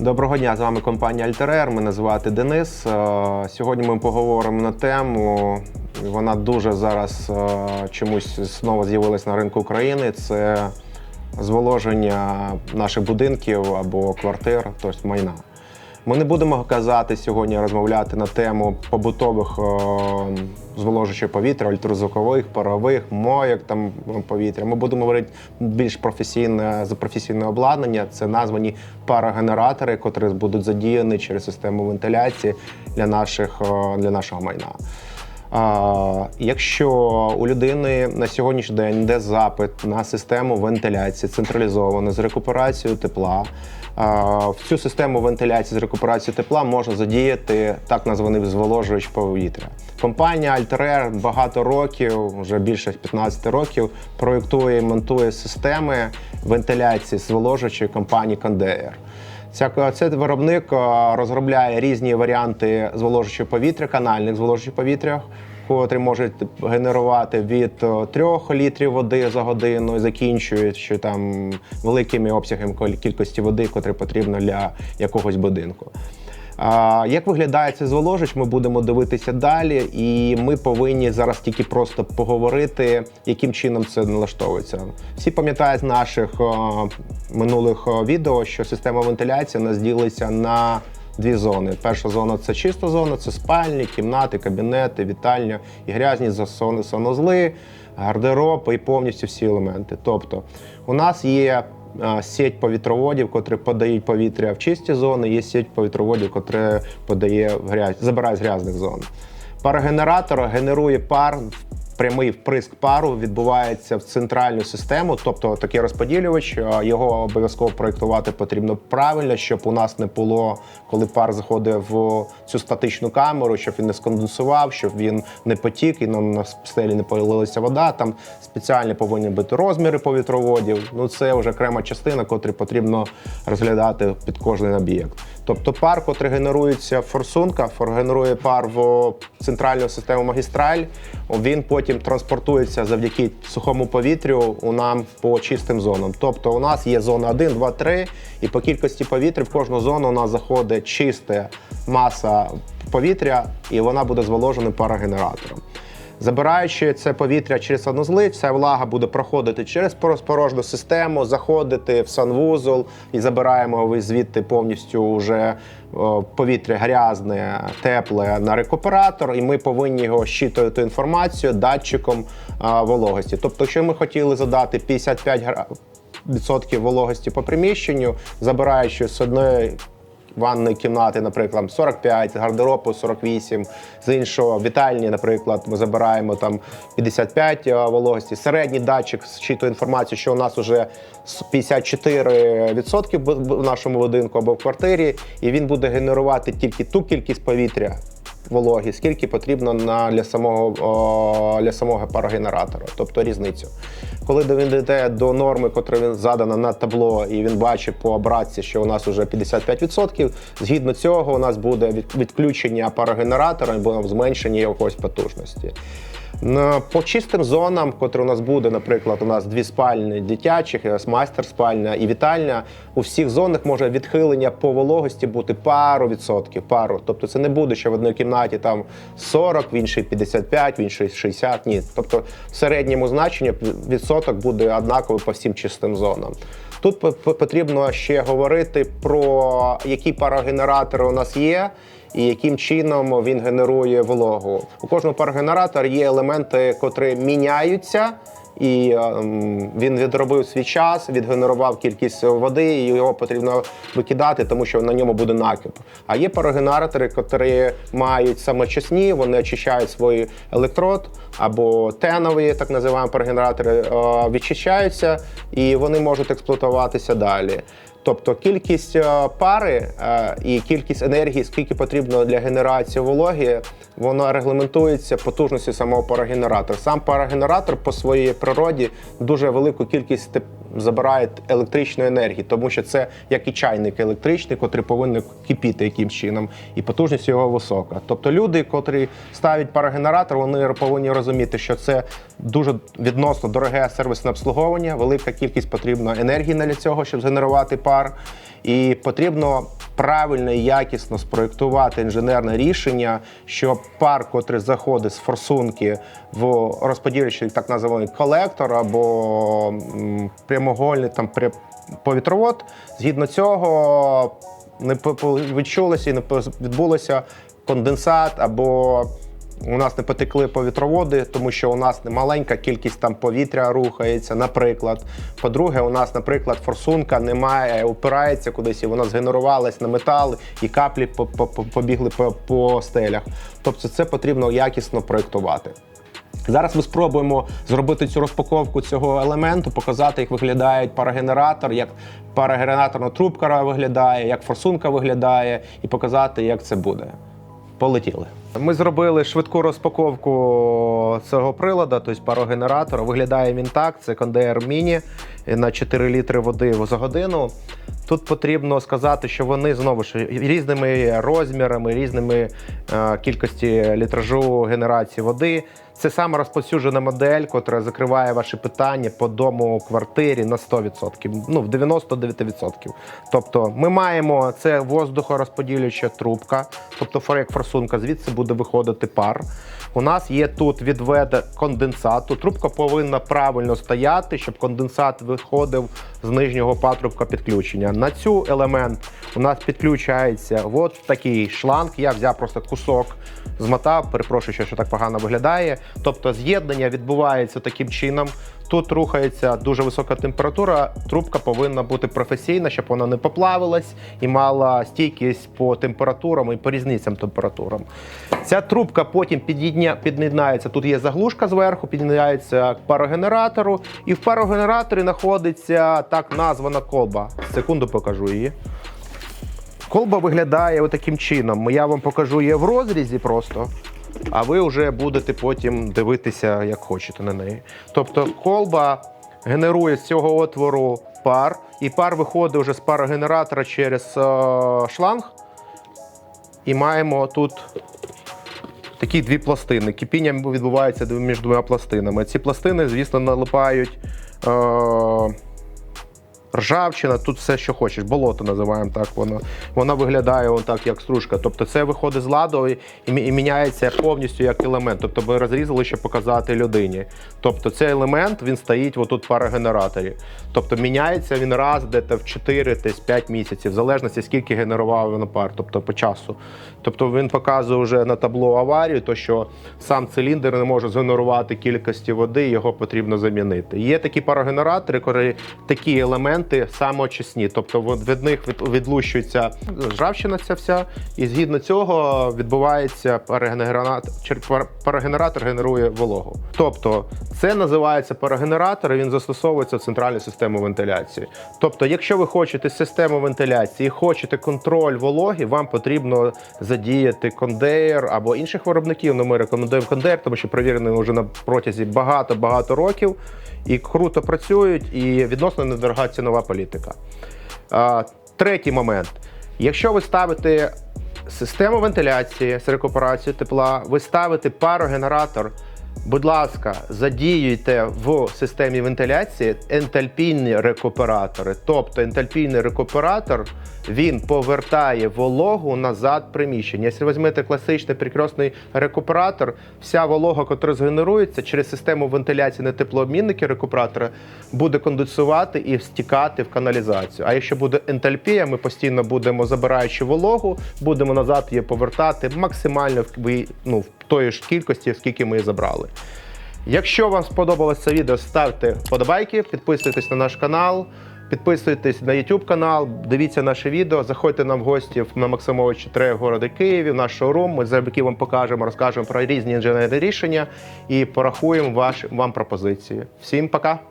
Доброго дня, з вами компанія Альтерер. Мене звати Денис. Е, Сьогодні ми поговоримо на тему. Вона дуже зараз е, чомусь знову з'явилась на ринку України. Це зволоження наших будинків або квартир, тобто майна. Ми не будемо казати сьогодні розмовляти на тему побутових е, зволожуючих повітря, ультразвукових, парових, моєк там повітря. Ми будемо говорити більш професійне за професійне обладнання. Це названі парагенератори, котрі будуть задіяні через систему вентиляції для наших е, для нашого майна. А, якщо у людини на сьогоднішній день йде запит на систему вентиляції централізовану з рекуперацією тепла, в цю систему вентиляції з рекуперацією тепла можна задіяти так названий зволожувач повітря. Компанія Altair багато років, вже більше 15 років, проєктує і монтує системи вентиляції зволожувачів компанії Condair. Цей виробник розробляє різні варіанти зволожуючого повітря, канальних зволожучих повітря, котрі можуть генерувати від 3 літрів води за годину, закінчуючи там великими обсягами кількості води, котрі потрібно для якогось будинку. Як виглядає цей зволожувач, ми будемо дивитися далі, і ми повинні зараз тільки просто поговорити, яким чином це налаштовується. Всі пам'ятають з наших е, минулих е, відео, що система вентиляції у нас ділиться на дві зони. Перша зона це чиста зона, це спальні, кімнати, кабінети, вітальня і грязні засони, санузли, гардероб і повністю всі елементи. Тобто, у нас є а, сеть повітроводів, котрі подають повітря в чисті зони, є сеть повітроводів, котре подає в грязь, забирає з грязних зон. Парогенератор генерує пар. Прямий вприск пару відбувається в центральну систему, тобто такий розподілювач. Його обов'язково проєктувати потрібно правильно, щоб у нас не було, коли пар заходить в цю статичну камеру, щоб він не сконденсував, щоб він не потік і нам на стелі не полилася вода. Там спеціальні повинні бути розміри повітроводів. Ну це вже окрема частина, котрі потрібно розглядати під кожний об'єкт. Тобто пар, котрий генерується в форсунках, фор- генерує пар в центральну систему магістраль. Він потім транспортується завдяки сухому повітрю у нам по чистим зонам. Тобто, у нас є зона 1, 2, 3, і по кількості повітря в кожну зону у нас заходить чиста маса повітря, і вона буде зволожена парогенератором. Забираючи це повітря через санузли, вся влага буде проходити через порожню систему, заходити в санвузол і забираємо його звідти повністю вже повітря грязне, тепле на рекуператор, і ми повинні його щитувати інформацію датчиком вологості. Тобто, якщо ми хотіли задати 55 гра- відсотків вологості по приміщенню, забираючи з одної ванної кімнати, наприклад, 45, з гардеробу 48, з іншого вітальні, наприклад, ми забираємо там 55 е, вологості. Середній датчик зчитує інформацію, що у нас вже 54% бу- бу- в нашому будинку або в квартирі, і він буде генерувати тільки ту кількість повітря. Вологі, скільки потрібно на для самого о, для самого парогенератора, тобто різницю. Коли він йде до норми, яка він задана на табло, і він бачить по обратці, що у нас вже 55%, згідно цього у нас буде відключення парогенератора або зменшення якоїсь потужності. По чистим зонам, котрі у нас буде, наприклад, у нас дві спальні дитячих, майстер спальня і вітальня. У всіх зонах може відхилення по вологості бути пару відсотків. Пару. Тобто це не буде, що в одній кімнаті там 40, в іншій 55, в іншій 60. Ні. Тобто в середньому значенні відсоток буде однаковий по всім чистим зонам. Тут по- по- потрібно ще говорити про які парогенератори у нас є і яким чином він генерує вологу. У кожного парогенератора є елементи, котрі міняються. І ем, він відробив свій час, відгенерував кількість води, і його потрібно викидати, тому що на ньому буде накип. А є парогенератори, які мають самочисні, вони очищають свій електрод або тенові, так називаємо парогенератори, е, відчищаються і вони можуть експлуатуватися далі. Тобто кількість е, пари е, і кількість енергії, скільки потрібно для генерації вологи, воно регламентується потужністю самого парогенератора. Сам парогенератор по своїй природі дуже велику кількість теп- забирає електричної енергії, тому що це як і чайник електричний, котрий повинен кипіти якимсь чином, і потужність його висока. Тобто люди, котрі ставлять парогенератор, вони повинні розуміти, що це дуже відносно дороге сервісне обслуговування, велика кількість потрібно енергії для цього, щоб згенерувати пар. І потрібно правильно і якісно спроєктувати інженерне рішення, щоб пар, котрий заходить з форсунки в розподілюючий так називаний колектор або прямогольний там повітровод, згідно цього не відчулося і не відбулося конденсат або у нас не потекли повітроводи, тому що у нас маленька кількість там повітря рухається, наприклад. По-друге, у нас, наприклад, форсунка немає, упирається кудись, і вона згенерувалась на метал, і каплі по- по- по- побігли по, по стелях. Тобто це потрібно якісно проєктувати. Зараз ми спробуємо зробити цю розпаковку цього елементу, показати, як виглядає парогенератор, як парогенераторна трубка виглядає, як форсунка виглядає, і показати, як це буде. Полетіли. Ми зробили швидку розпаковку цього прилада, тобто парогенератора. Виглядає він так: це кондеєр міні на 4 літри води за годину. Тут потрібно сказати, що вони знову ж різними розмірами, різними е, кількості літражу генерації води. Це саме розповсюджена модель, яка закриває ваші питання по дому квартирі на 100%, ну в 99%. Тобто ми маємо це воздухорозподілююча трубка, тобто як форсунка, звідси буде виходити пар. У нас є тут відведе конденсату. Трубка повинна правильно стояти, щоб конденсат виходив з нижнього патрубка підключення. На цю елемент у нас підключається от такий шланг. Я взяв просто кусок, змотав, перепрошую, що, так погано виглядає. Тобто з'єднання відбувається таким чином. Тут рухається дуже висока температура. Трубка повинна бути професійна, щоб вона не поплавилась і мала стійкість по температурам і по різницям температурам. Ця трубка потім під'єднається. Тут є заглушка зверху, під'єднається к парогенератору, і в парогенераторі знаходиться так названа колба. Секунду покажу її. Колба виглядає таким чином. Я вам покажу її в розрізі просто, а ви вже будете потім дивитися, як хочете на неї. Тобто колба генерує з цього отвору пар, і пар виходить вже з парогенератора через е, шланг. І маємо тут такі дві пластини. Кипіння відбувається між двома пластинами. Ці пластини, звісно, налипають. Е- Ржавчина, тут все, що хочеш, болото називаємо так. Воно воно виглядає он так, як стружка. Тобто це виходить з ладу і, і і міняється повністю як елемент. Тобто ми розрізали, щоб показати людині. Тобто цей елемент він стоїть отут в парогенераторі. Тобто міняється він раз десь в 4-5 місяців, в залежності скільки генерував він пар, тобто по часу. Тобто він показує вже на табло аварію, то що сам циліндр не може згенерувати кількості води, його потрібно замінити. Є такі парогенератори, коли такі елементи самоочисні, тобто від них відлущується ржавчина ця вся, і згідно цього відбувається парогенератор, генерує вологу. Тобто це називається парогенератор, і він застосовується в центральну систему вентиляції. Тобто, якщо ви хочете систему вентиляції і хочете контроль вологи, вам потрібно задіяти кондеєр або інших виробників. Ну, ми рекомендуємо кондеєр, тому що перевірені вже на протязі багато-багато років і круто працюють, і відносно недорога цінова політика. Третій момент. Якщо ви ставите систему вентиляції з рекуперацією тепла, ви ставите парогенератор. Будь ласка, задіюйте в системі вентиляції ентальпійні рекуператори. Тобто ентальпійний рекуператор він повертає вологу назад приміщення. Якщо візьмете класичний перекресний рекуператор, вся волога, яка згенерується через систему вентиляції на теплообмінники рекуператора, буде конденсувати і стікати в каналізацію. А якщо буде ентальпія, ми постійно будемо забираючи вологу, будемо назад її повертати максимально в ну, в тої ж кількості, скільки ми її забрали. Якщо вам сподобалось це відео, ставте вподобайки, підписуйтесь на наш канал, підписуйтесь на YouTube канал, дивіться наше відео, заходьте нам в гості на Максимовичі 3 городи Києві, в наш шоурум. Ми завдяки вам покажемо, розкажемо про різні інженерні рішення і порахуємо ваш, вам пропозиції. Всім пока!